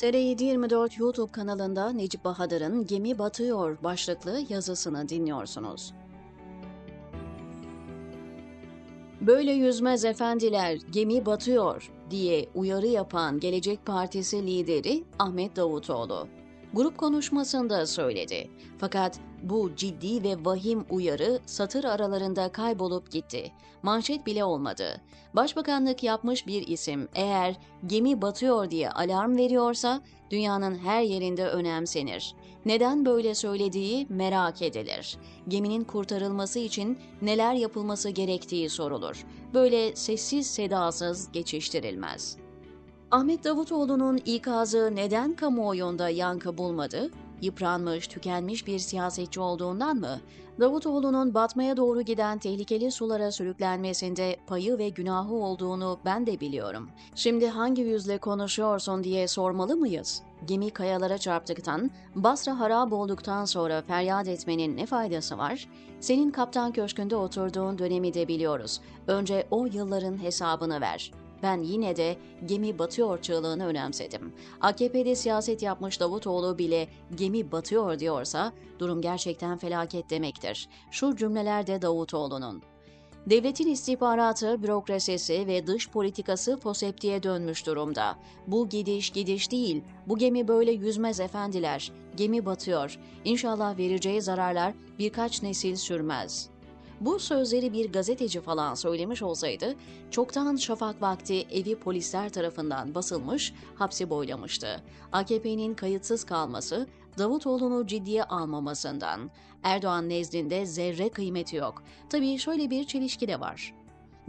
TR724 YouTube kanalında Necip Bahadır'ın Gemi Batıyor başlıklı yazısını dinliyorsunuz. Böyle yüzmez efendiler, gemi batıyor diye uyarı yapan Gelecek Partisi lideri Ahmet Davutoğlu. Grup konuşmasında söyledi. Fakat bu ciddi ve vahim uyarı satır aralarında kaybolup gitti. Manşet bile olmadı. Başbakanlık yapmış bir isim eğer gemi batıyor diye alarm veriyorsa dünyanın her yerinde önemsenir. Neden böyle söylediği merak edilir. Geminin kurtarılması için neler yapılması gerektiği sorulur. Böyle sessiz sedasız geçiştirilmez. Ahmet Davutoğlu'nun ikazı neden kamuoyunda yankı bulmadı? Yıpranmış, tükenmiş bir siyasetçi olduğundan mı? Davutoğlu'nun batmaya doğru giden tehlikeli sulara sürüklenmesinde payı ve günahı olduğunu ben de biliyorum. Şimdi hangi yüzle konuşuyorsun diye sormalı mıyız? Gemi kayalara çarptıktan, Basra harap olduktan sonra feryat etmenin ne faydası var? Senin kaptan köşkünde oturduğun dönemi de biliyoruz. Önce o yılların hesabını ver. Ben yine de gemi batıyor çığlığını önemsedim. AKP'de siyaset yapmış Davutoğlu bile gemi batıyor diyorsa durum gerçekten felaket demektir. Şu cümleler de Davutoğlu'nun. Devletin istihbaratı, bürokrasisi ve dış politikası foseptiğe dönmüş durumda. Bu gidiş gidiş değil, bu gemi böyle yüzmez efendiler. Gemi batıyor. İnşallah vereceği zararlar birkaç nesil sürmez.'' Bu sözleri bir gazeteci falan söylemiş olsaydı, çoktan şafak vakti evi polisler tarafından basılmış, hapsi boylamıştı. AKP'nin kayıtsız kalması, Davutoğlu'nu ciddiye almamasından. Erdoğan nezdinde zerre kıymeti yok. Tabii şöyle bir çelişki de var.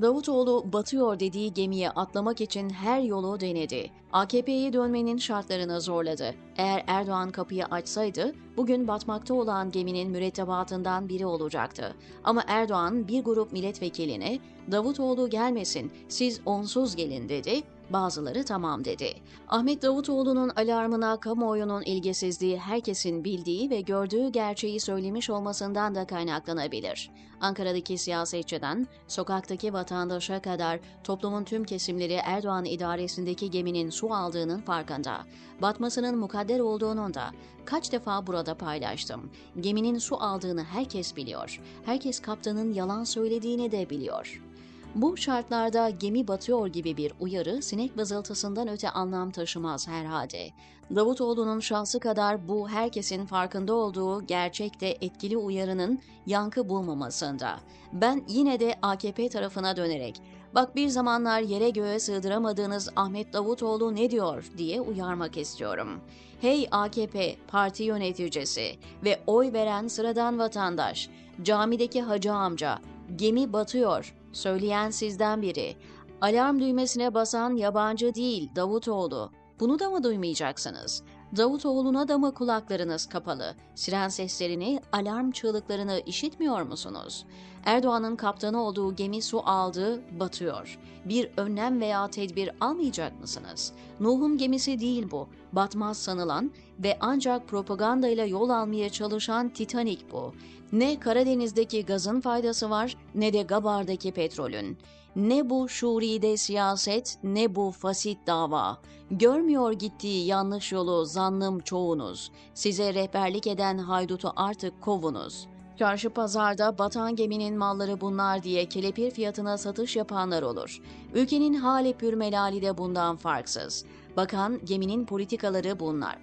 Davutoğlu batıyor dediği gemiye atlamak için her yolu denedi. AKP'ye dönmenin şartlarını zorladı. Eğer Erdoğan kapıyı açsaydı bugün batmakta olan geminin mürettebatından biri olacaktı. Ama Erdoğan bir grup milletvekiline Davutoğlu gelmesin siz onsuz gelin dedi bazıları tamam dedi. Ahmet Davutoğlu'nun alarmına kamuoyunun ilgisizliği herkesin bildiği ve gördüğü gerçeği söylemiş olmasından da kaynaklanabilir. Ankara'daki siyasetçiden sokaktaki vatandaşa kadar toplumun tüm kesimleri Erdoğan idaresindeki geminin su aldığının farkında. Batmasının mukadder olduğunun da kaç defa burada paylaştım. Geminin su aldığını herkes biliyor. Herkes kaptanın yalan söylediğini de biliyor. Bu şartlarda gemi batıyor gibi bir uyarı sinek vızıltısından öte anlam taşımaz herhalde. Davutoğlu'nun şansı kadar bu herkesin farkında olduğu gerçekte etkili uyarının yankı bulmamasında. Ben yine de AKP tarafına dönerek bak bir zamanlar yere göğe sığdıramadığınız Ahmet Davutoğlu ne diyor diye uyarmak istiyorum. Hey AKP parti yöneticisi ve oy veren sıradan vatandaş, camideki hacı amca, gemi batıyor Söyleyen sizden biri. Alarm düğmesine basan yabancı değil Davutoğlu. Bunu da mı duymayacaksınız? Davutoğlu'na da mı kulaklarınız kapalı? Siren seslerini, alarm çığlıklarını işitmiyor musunuz? Erdoğan'ın kaptanı olduğu gemi su aldı, batıyor. Bir önlem veya tedbir almayacak mısınız? Nuh'un gemisi değil bu. Batmaz sanılan ve ancak propagandayla yol almaya çalışan Titanic bu. Ne Karadeniz'deki gazın faydası var ne de Gabar'daki petrolün. Ne bu şuride siyaset ne bu fasit dava. Görmüyor gittiği yanlış yolu zannım çoğunuz. Size rehberlik eden haydutu artık kovunuz. Çarşı pazarda batan geminin malları bunlar diye kelepir fiyatına satış yapanlar olur. Ülkenin hali pürmelali de bundan farksız. Bakan geminin politikaları bunlar.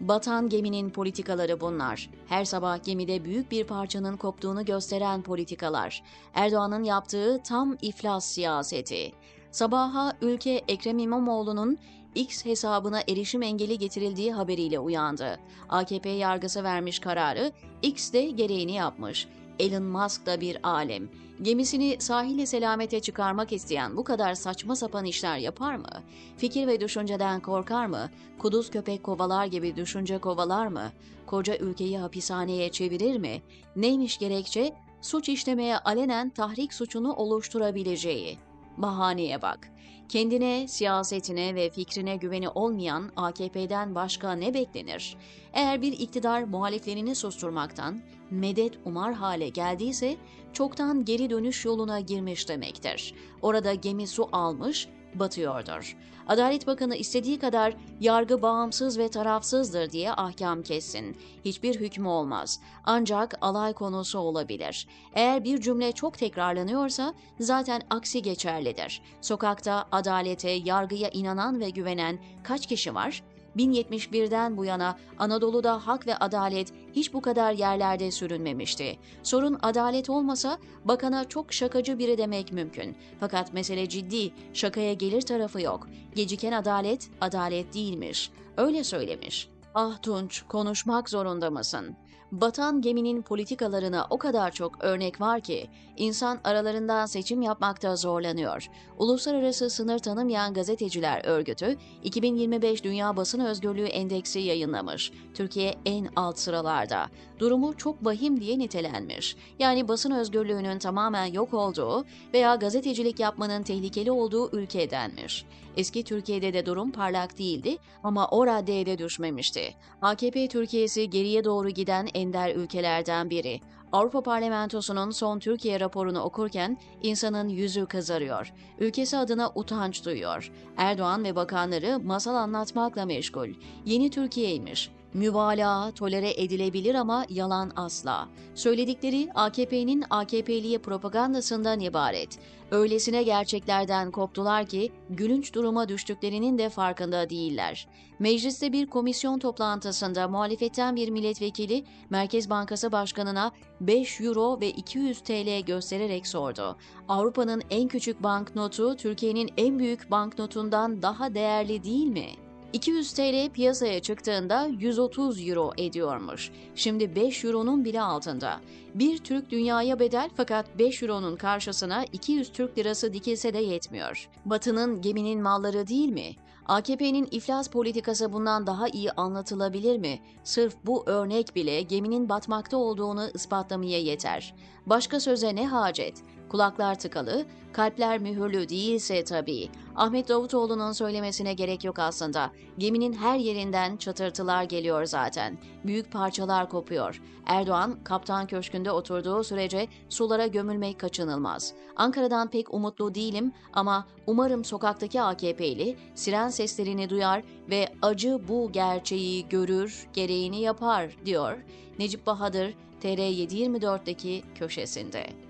Batan geminin politikaları bunlar. Her sabah gemide büyük bir parçanın koptuğunu gösteren politikalar. Erdoğan'ın yaptığı tam iflas siyaseti. Sabaha ülke Ekrem İmamoğlu'nun X hesabına erişim engeli getirildiği haberiyle uyandı. AKP yargısı vermiş kararı, X de gereğini yapmış. Elon Musk da bir alem. Gemisini sahile selamete çıkarmak isteyen bu kadar saçma sapan işler yapar mı? Fikir ve düşünceden korkar mı? Kuduz köpek kovalar gibi düşünce kovalar mı? Koca ülkeyi hapishaneye çevirir mi? Neymiş gerekçe? Suç işlemeye alenen tahrik suçunu oluşturabileceği. Bahaneye bak. Kendine, siyasetine ve fikrine güveni olmayan AKP'den başka ne beklenir? Eğer bir iktidar muhaliflerini susturmaktan medet umar hale geldiyse çoktan geri dönüş yoluna girmiş demektir. Orada gemi su almış, batıyordur. Adalet Bakanı istediği kadar yargı bağımsız ve tarafsızdır diye ahkam kessin. Hiçbir hükmü olmaz. Ancak alay konusu olabilir. Eğer bir cümle çok tekrarlanıyorsa zaten aksi geçerlidir. Sokakta adalete, yargıya inanan ve güvenen kaç kişi var? 1071'den bu yana Anadolu'da hak ve adalet hiç bu kadar yerlerde sürünmemişti. Sorun adalet olmasa bakana çok şakacı biri demek mümkün. Fakat mesele ciddi, şakaya gelir tarafı yok. Geciken adalet, adalet değilmiş. Öyle söylemiş. Ah Tunç, konuşmak zorunda mısın? Batan geminin politikalarına o kadar çok örnek var ki insan aralarından seçim yapmakta zorlanıyor. Uluslararası Sınır Tanımayan Gazeteciler Örgütü 2025 Dünya Basın Özgürlüğü Endeksi yayınlamış. Türkiye en alt sıralarda. Durumu çok vahim diye nitelenmiş. Yani basın özgürlüğünün tamamen yok olduğu veya gazetecilik yapmanın tehlikeli olduğu ülke denmiş. Eski Türkiye'de de durum parlak değildi ama o raddeye de düşmemişti. AKP Türkiye'si geriye doğru giden ender ülkelerden biri. Avrupa Parlamentosu'nun son Türkiye raporunu okurken insanın yüzü kızarıyor. Ülkesi adına utanç duyuyor. Erdoğan ve bakanları masal anlatmakla meşgul. Yeni Türkiye'ymiş. Mübalağa tolere edilebilir ama yalan asla. Söyledikleri AKP'nin AKP'liye propagandasından ibaret. Öylesine gerçeklerden koptular ki gülünç duruma düştüklerinin de farkında değiller. Mecliste bir komisyon toplantısında muhalefetten bir milletvekili Merkez Bankası Başkanı'na 5 euro ve 200 TL göstererek sordu. Avrupa'nın en küçük banknotu Türkiye'nin en büyük banknotundan daha değerli değil mi? 200 TL piyasaya çıktığında 130 euro ediyormuş. Şimdi 5 euronun bile altında. Bir Türk dünyaya bedel fakat 5 euronun karşısına 200 Türk lirası dikilse de yetmiyor. Batı'nın geminin malları değil mi? AKP'nin iflas politikası bundan daha iyi anlatılabilir mi? Sırf bu örnek bile geminin batmakta olduğunu ispatlamaya yeter. Başka söze ne hacet? Kulaklar tıkalı, kalpler mühürlü değilse tabii. Ahmet Davutoğlu'nun söylemesine gerek yok aslında. Geminin her yerinden çatırtılar geliyor zaten. Büyük parçalar kopuyor. Erdoğan, kaptan köşkünde oturduğu sürece sulara gömülmek kaçınılmaz. Ankara'dan pek umutlu değilim ama umarım sokaktaki AKP'li siren seslerini duyar ve acı bu gerçeği görür, gereğini yapar, diyor Necip Bahadır TR724'deki köşesinde.